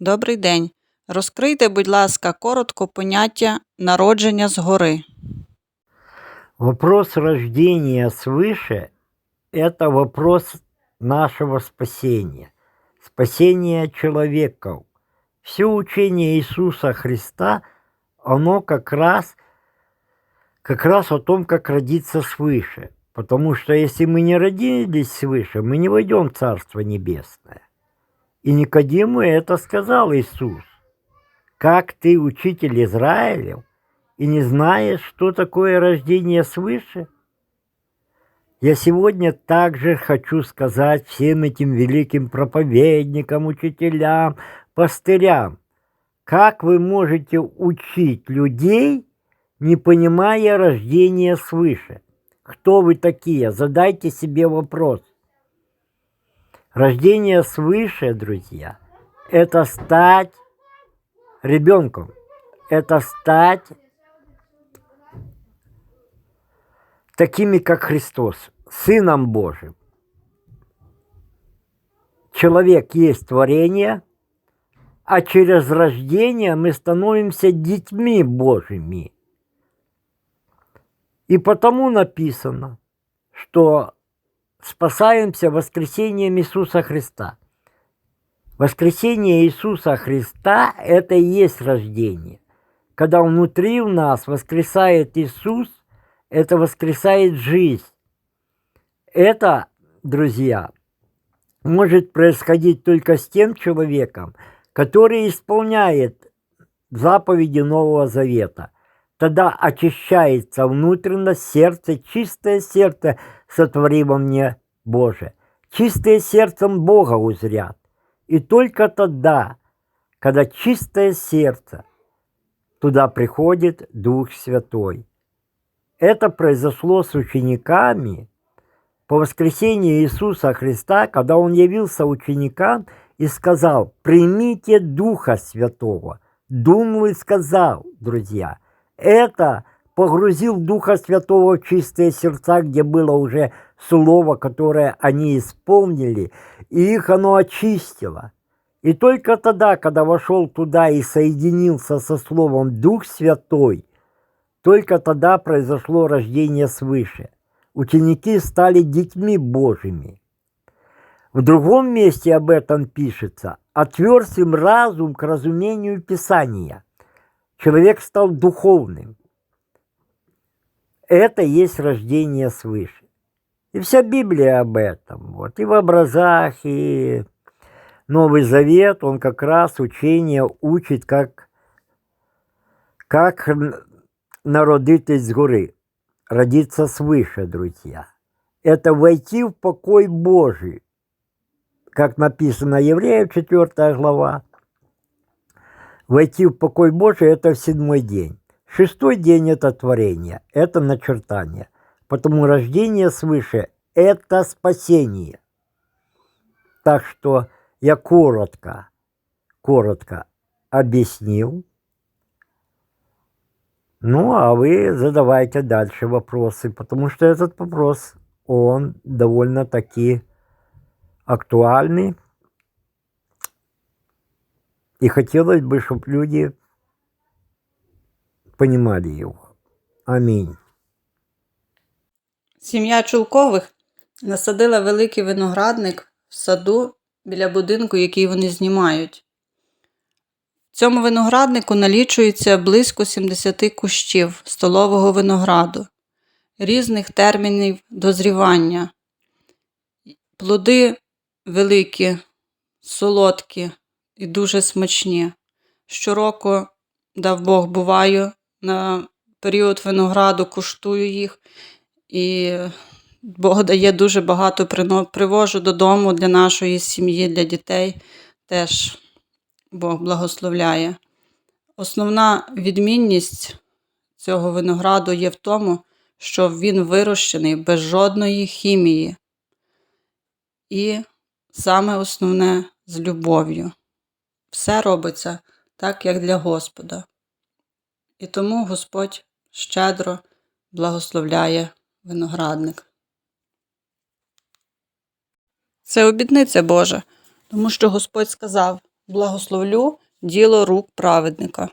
Добрий день. Розкрийте, будь ласка, коротко поняття народження згори. Вопрос рождения свыше – это вопрос нашего спасения, спасения человеков. Все учение Иисуса Христа, оно как раз, как раз о том, как родиться свыше. Потому что если мы не родились свыше, мы не войдем в Царство Небесное. И Никодиму это сказал Иисус. Как ты, учитель Израилев, и не знаешь, что такое рождение свыше? Я сегодня также хочу сказать всем этим великим проповедникам, учителям, пастырям, как вы можете учить людей, не понимая рождения свыше? Кто вы такие? Задайте себе вопрос. Рождение свыше, друзья, это стать ребенком, это стать такими, как Христос, Сыном Божьим. Человек есть творение, а через рождение мы становимся детьми Божьими. И потому написано, что спасаемся воскресением Иисуса Христа. Воскресение Иисуса Христа – это и есть рождение. Когда внутри у нас воскресает Иисус, это воскресает жизнь. Это, друзья, может происходить только с тем человеком, который исполняет заповеди Нового Завета. Тогда очищается внутренность сердце, чистое сердце сотвори во мне, Боже. Чистое сердцем Бога узрят. И только тогда, когда чистое сердце, туда приходит Дух Святой. Это произошло с учениками по воскресении Иисуса Христа, когда Он явился ученикам и сказал, примите Духа Святого. Думал и сказал, друзья, это погрузил Духа Святого в чистые сердца, где было уже слово, которое они исполнили, и их оно очистило. И только тогда, когда вошел туда и соединился со Словом Дух Святой, только тогда произошло рождение свыше. Ученики стали детьми Божьими. В другом месте об этом пишется. Отверз разум к разумению Писания. Человек стал духовным. Это есть рождение свыше. И вся Библия об этом. Вот. И в образах, и Новый Завет, он как раз учение учит, как, как народитесь згори, родиться свыше, друзья. Это войти в покой Божий, как написано Евреев 4 глава. Войти в покой Божий – это в седьмой день. Шестой день – это творение, это начертание. Потому рождение свыше – это спасение. Так что я коротко, коротко объяснил, ну, а вы задавайте дальше вопросы, потому что этот вопрос, он довольно-таки актуальный. И хотелось бы, чтобы люди понимали его. Аминь. Сім'я Чулкових насадила великий виноградник в саду біля будинку, який вони знімають. В цьому винограднику налічується близько 70 кущів столового винограду, різних термінів дозрівання. Плоди великі, солодкі і дуже смачні. Щороку, дав Бог, буваю на період винограду, куштую їх, і Бог дає дуже багато привожу додому для нашої сім'ї, для дітей. Теж Бог благословляє. Основна відмінність цього винограду є в тому, що він вирощений без жодної хімії. І саме основне з любов'ю. Все робиться так, як для Господа. І тому Господь щедро благословляє виноградник. Це обітниця Божа, тому що Господь сказав: Благословлю діло рук праведника.